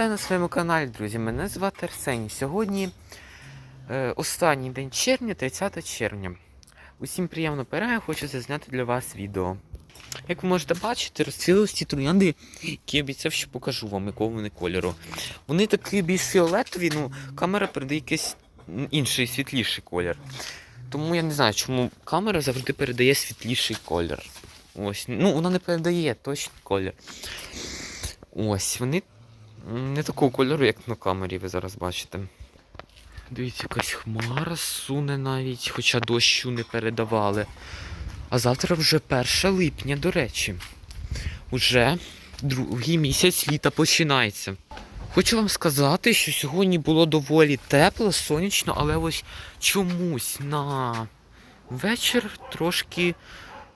вітаю на своєму каналі, друзі. Мене звати Арсеній. Сьогодні е, останній день червня, 30 червня. Усім приємно перегляду, хочу зазняти для вас відео. Як ви можете бачити, розцвілились ті троянди, які я обіцяв, що покажу вам, якого вони кольору. Вони такі більш фіолетові, ну камера передає якийсь інший світліший колір. Тому я не знаю, чому камера завжди передає світліший колір. Ось, ну вона не передає точний колір. Ось, вони не такого кольору, як на камері, ви зараз бачите. Дивіться, якась хмара суне навіть, хоча дощу не передавали. А завтра вже 1 липня, до речі. Уже другий місяць літа починається. Хочу вам сказати, що сьогодні було доволі тепло, сонячно, але ось чомусь на вечір трошки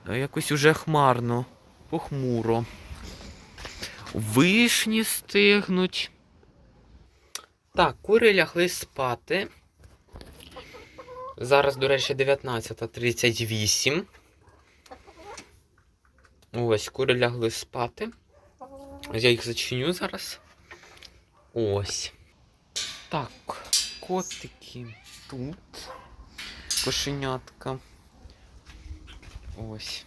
е, якось уже хмарно, похмуро. Вишні стигнуть. Так, кури лягли спати. Зараз, до речі, 19.38. Ось, кури лягли спати. Я їх зачиню зараз. Ось. Так, котики тут. Кошенятка. Ось.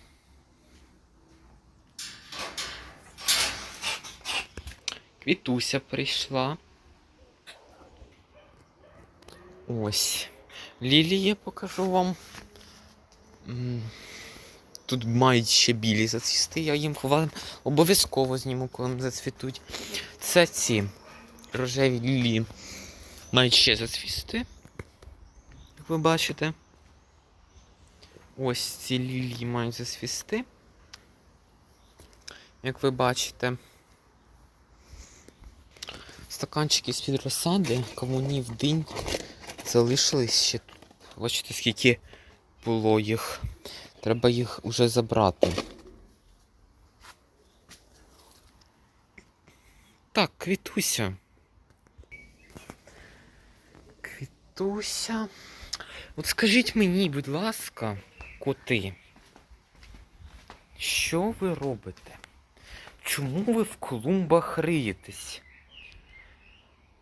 Квітуся прийшла. Ось. Лілії покажу вам. Тут мають ще білі зацвісти, я їм ховаю. Обов'язково зніму, коли зацвітуть. Це ці рожеві лілії мають ще зацвісти. Як ви бачите. Ось ці лілії мають зацвісти. Як ви бачите. Стаканчики з-під розсади, кавунів динь залишились ще. Бачите, скільки було їх. Треба їх уже забрати. Так, квітуся. Квітуся. От скажіть мені, будь ласка, коти, що ви робите? Чому ви в клумбах риєтесь?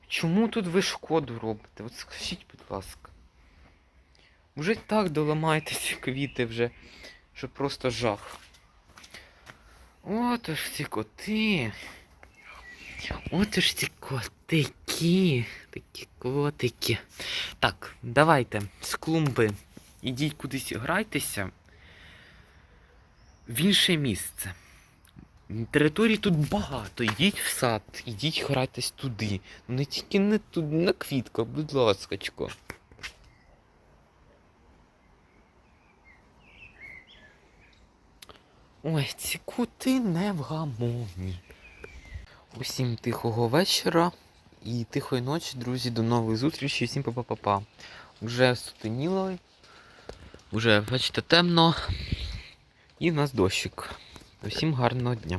Чому тут ви шкоду робите? От скажіть, будь ласка. Вже так доламаєте ці квіти вже, що просто жах. От ж ці коти. От ж ці котики. Такі котики. Так, давайте з клумби ідіть кудись грайтеся в інше місце. Територій тут багато. Йдіть в сад, ідіть грайтесь туди. Не тільки не туди, на квітках, будь ласкачко. Ой, ці кути невгамовні. Усім тихого вечора і тихої ночі, друзі, до нових зустрічей. Всім па-па-па-па. Вже стутеніло, вже, бачите, темно. І в нас дощик. Усім гарного дня.